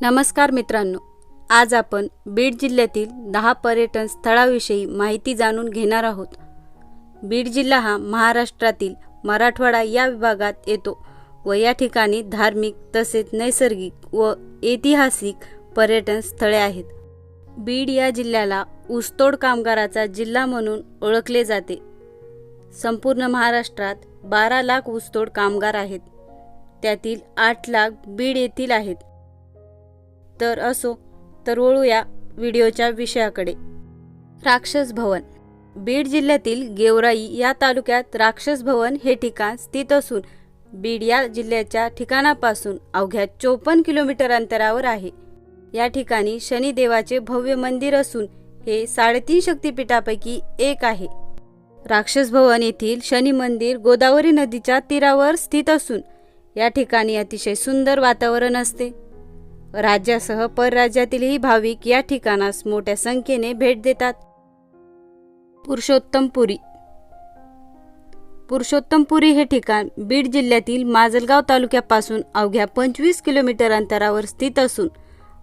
नमस्कार मित्रांनो आज आपण बीड जिल्ह्यातील दहा पर्यटन स्थळाविषयी माहिती जाणून घेणार आहोत. बीड जिल्हा हा महाराष्ट्रातील मराठवाडा या विभागात येतो व या ठिकाणी धार्मिक तसेच नैसर्गिक व ऐतिहासिक पर्यटन स्थळे आहेत. बीड या जिल्ह्याला ऊसतोड कामगाराचा जिल्हा म्हणून ओळखले जाते. संपूर्ण महाराष्ट्रात बारा लाख ऊसतोड कामगार आहेत. त्यातील आठ लाख बीड येथील आहेत. तर असो तर वळूया व्हिडिओच्या विषयाकडे. राक्षस भवन. बीड जिल्ह्यातील गेवराई या तालुक्यात राक्षस भवन हे ठिकाण स्थित असून बीड या जिल्ह्याच्या ठिकाणापासून अवघ्या चोपन्न किलोमीटर अंतरावर आहे. या ठिकाणी शनिदेवाचे भव्य मंदिर असून हे साडेतीन शक्तिपीठापैकी एक आहे. राक्षस भवन येथील शनी मंदिर गोदावरी नदीच्या तीरावर स्थित असून या ठिकाणी अतिशय सुंदर वातावरण असते. राज्यासह परराज्यातीलही भाविक या ठिकाणास मोठ्या संख्येने भेट देतात. पुरुषोत्तमपुरी पुरुषोत्तमपुरी हे ठिकाण बीड जिल्ह्यातील माजलगाव तालुक्यापासून अवघ्या पंचवीस किलोमीटर अंतरावर स्थित असून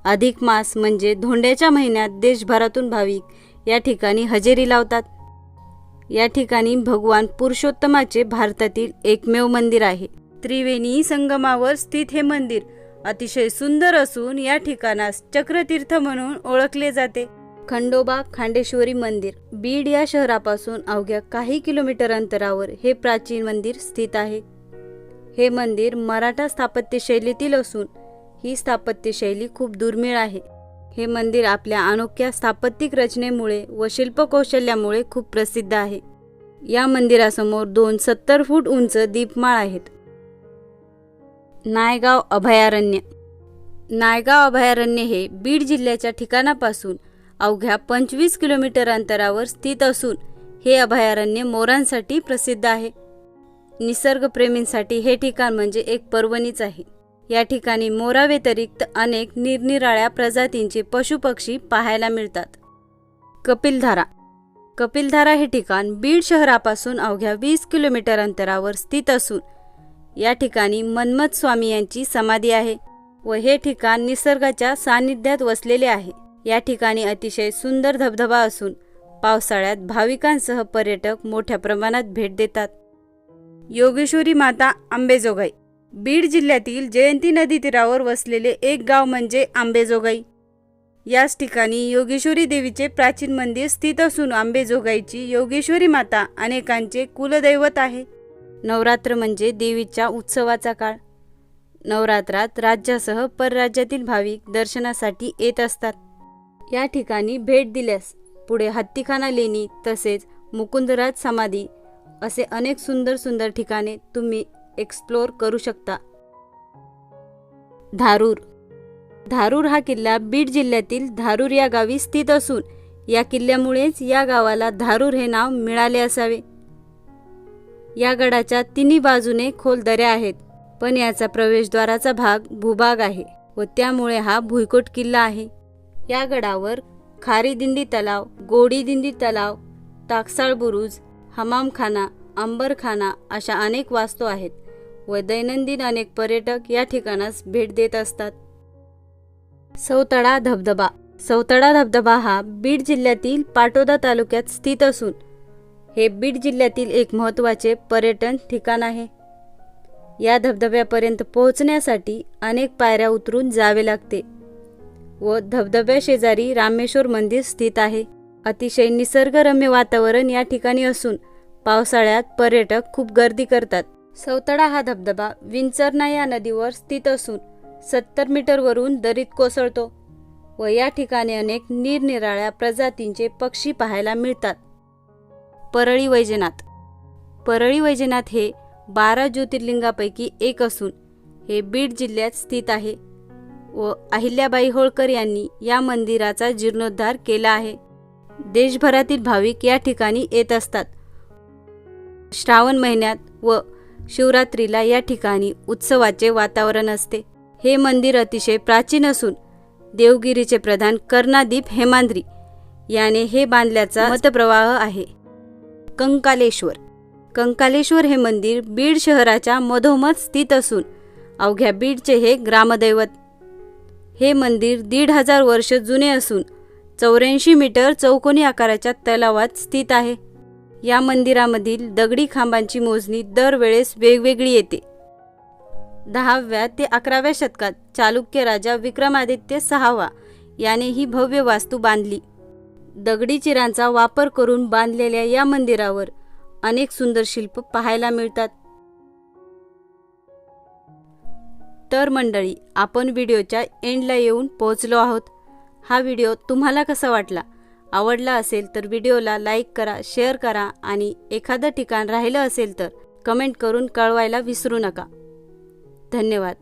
अधिक मास म्हणजे धोंड्याच्या महिन्यात देशभरातून भाविक या ठिकाणी हजेरी लावतात. या ठिकाणी भगवान पुरुषोत्तमाचे भारतातील एकमेव मंदिर आहे. त्रिवेणी संगमावर स्थित हे मंदिर अतिशय सुंदर असून या ठिकाणास चक्रतीर्थ म्हणून ओळखले जाते. खंडोबा खांडेश्वरी मंदिर बीड या शहरापासून अवघ्या काही किलोमीटर अंतरावर हे प्राचीन मंदिर स्थित आहे. हे मंदिर मराठा स्थापत्य शैलीतील असून ही स्थापत्य शैली खूप दुर्मिळ आहे. हे मंदिर आपल्या अनोख्या स्थापत्यिक रचनेमुळे व शिल्पकौशल्यामुळे खूप प्रसिद्ध आहे. या मंदिरासमोर दोन सत्तर फूट उंच दीपमाळ आहेत. नायगाव अभयारण्य. नायगाव अभयारण्य हे बीड जिल्ह्याच्या ठिकाणापासून अवघ्या पंचवीस किलोमीटर अंतरावर स्थित असून हे अभयारण्य मोरांसाठी प्रसिद्ध आहे. निसर्गप्रेमींसाठी हे ठिकाण म्हणजे एक पर्वणीच आहे. या ठिकाणी मोराव्यतिरिक्त अनेक निरनिराळ्या प्रजातींचे पशुपक्षी पाहायला मिळतात. कपिलधारा. कपिलधारा हे ठिकाण बीड शहरापासून अवघ्या वीस किलोमीटर अंतरावर स्थित असून या ठिकाणी मन्मथ स्वामी यांची समाधी आहे व हे ठिकाण निसर्गाच्या सानिध्यात वसलेले आहे. या ठिकाणी अतिशय सुंदर धबधबा असून पावसाळ्यात भाविकांसह पर्यटक मोठ्या प्रमाणात भेट देतात. योगेश्वरी माता आंबेजोगाई. बीड जिल्ह्यातील जयंती नदी तीरावर वसलेले एक गाव म्हणजे आंबेजोगाई. याच ठिकाणी योगेश्वरी देवीचे प्राचीन मंदिर स्थित असून आंबेजोगाईची योगेश्वरी माता अनेकांचे कुलदैवत आहे. नवरात्र म्हणजे देवीच्या उत्सवाचा काळ. नवरात्रात राज्यासह परराज्यातील भाविक दर्शनासाठी येत असतात. या ठिकाणी भेट दिल्यास पुढे हत्तीखाना लेणी तसेच मुकुंदराज समाधी असे अनेक सुंदर सुंदर ठिकाणे तुम्ही एक्सप्लोअर करू शकता. धारूर. धारूर हा किल्ला बीड जिल्ह्यातील धारूर या गावी स्थित असून या किल्ल्यामुळेच या गावाला धारूर हे नाव मिळाले असावे. या गडाच्या तिन्ही बाजूने खोल दऱ्या आहेत पण याचा प्रवेशद्वाराचा भाग भूभाग आहे व त्यामुळे हा भुईकोट किल्ला आहे. या गडावर खारी दिंडी तलाव गोडी दिंडी तलाव टाकसाळ बुरुज हमामखाना अंबरखाना अशा अनेक वास्तू आहेत व दैनंदिन अनेक पर्यटक या ठिकाणास भेट देत असतात. सौतडा धबधबा. सौतडा धबधबा हा बीड जिल्ह्यातील पाटोदा तालुक्यात स्थित असून हे बीड जिल्ह्यातील एक महत्त्वाचे पर्यटन ठिकाण आहे. या धबधब्यापर्यंत पोहोचण्यासाठी अनेक पायऱ्या उतरून जावे लागते व धबधब्या शेजारी रामेश्वर मंदिर स्थित आहे. अतिशय निसर्गरम्य वातावरण या ठिकाणी असून पावसाळ्यात पर्यटक खूप गर्दी करतात. सौतडा हा धबधबा विंचरणा या नदीवर स्थित असून सत्तर मीटरवरून दरीत कोसळतो व या ठिकाणी अनेक निरनिराळ्या प्रजातींचे पक्षी पाहायला मिळतात. परळी वैजनाथ. परळी वैजनाथ हे बारा ज्योतिर्लिंगापैकी एक असून हे बीड जिल्ह्यात स्थित आहे व अहिल्याबाई होळकर यांनी या मंदिराचा जीर्णोद्धार केला आहे. देशभरातील भाविक या ठिकाणी येत असतात. श्रावण महिन्यात व शिवरात्रीला या ठिकाणी उत्सवाचे वातावरण असते. हे मंदिर अतिशय प्राचीन असून देवगिरीचे प्रधान कर्णादीप हेमांद्री याने हे बांधल्याचा मतप्रवाह आहे. कंकालेश्वर. कंकालेश्वर हे मंदिर बीड शहराच्या मधोमध स्थित असून अवघ्या बीडचे हे ग्रामदैवत. हे मंदिर दीड हजार वर्ष जुने असून चौऱ्याऐंशी मीटर चौकोनी आकाराच्या तलावात स्थित आहे. या मंदिरामधील दगडी खांबांची मोजणी दरवेळेस वेगवेगळी येते. दहाव्या ते अकराव्या शतकात चालुक्य राजा विक्रमादित्य सहावा याने ही भव्य वास्तू बांधली. दगडी चिरांचा वापर करून बांधलेल्या या मंदिरावर अनेक सुंदर शिल्प पाहायला मिळतात. तर मंडळी आपण व्हिडिओच्या एंडला येऊन पोहोचलो आहोत. हा व्हिडिओ तुम्हाला कसा वाटला? आवडला असेल तर व्हिडिओला लाईक करा शेअर करा आणि एखादं ठिकाण राहिलं असेल तर कमेंट करून कळवायला विसरू नका. धन्यवाद.